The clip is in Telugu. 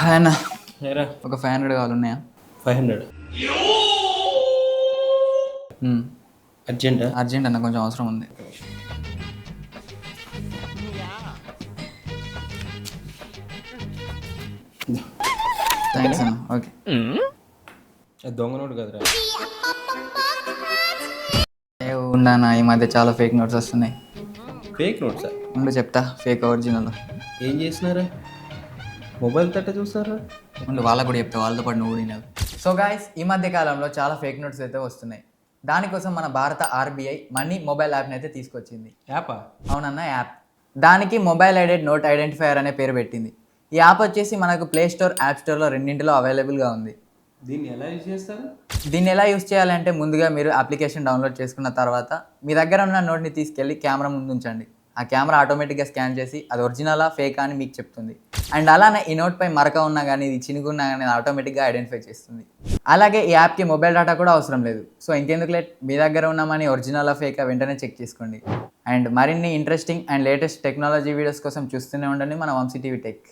హాయ్ అన్న. ఒక ఫైవ్ హండ్రెడ్ కావాలి ఉన్నాయా ఫైవ్ హండ్రెడ్. అర్జెంటా అర్జెంట్ అన్న కొంచెం అవసరం ఉంది. థ్యాంక్స్ అన్న. ఓకే దొంగ నోటు కదరా. ఏ ఉండనా ఈ మధ్య చాలా ఫేక్ నోట్స్ వస్తున్నాయి. ఫేక్ నోట్సా ఉండు చెప్తా ఫేక్ ఒరిజినల్ ఏం చేసినారా మొబైల్ తట్ట చూస్తారా? ఉండు వాళ్ళకు కూడా చెప్తా వాళ్ళతో పాటు నువ్వు వినాలి. సో గాయస్ ఈ మధ్య కాలంలో చాలా ఫేక్ నోట్స్ అయితే వస్తున్నాయి. దానికోసం మన భారత ఆర్బీఐ మనీ మొబైల్ యాప్ని అయితే తీసుకొచ్చింది. యాపా? అవునన్న యాప్. దానికి మొబైల్ ఐడెంట్ నోట్ ఐడెంటిఫైయర్ అనే పేరు పెట్టింది. ఈ యాప్ వచ్చేసి మనకు ప్లే స్టోర్ యాప్ స్టోర్లో రెండింటిలో అవైలబుల్గా ఉంది. దీన్ని ఎలా యూజ్ చేస్తారు? దీన్ని ఎలా యూస్ చేయాలంటే ముందుగా మీరు అప్లికేషన్ డౌన్లోడ్ చేసుకున్న తర్వాత మీ దగ్గర ఉన్న నోట్ని తీసుకెళ్ళి కెమెరా ముందు ఉంచండి. ఆ కెమెరా ఆటోమేటిక్గా స్కాన్ చేసి అది ఒరిజినలా ఫేకా అని మీకు చెప్తుంది. అండ్ అలానే ఈ నోట్ పై మరక ఉన్నా కానీ ఇది చినుగున్నా కానీ ఆటోమేటిక్గా ఐడెంటిఫై చేస్తుంది. అలాగే ఈ యాప్కి మొబైల్ డేటా కూడా అవసరం లేదు. సో ఇంకెందుకు లేట్? మీ దగ్గర ఉన్న మనీ ఒరిజినలా ఫేకా వెంటనే చెక్ చేసుకోండి. అండ్ మరిన్ని interesting and latest technology videos కోసం చూస్తూనే ఉండండి మన వంశీ టీవీ టెక్.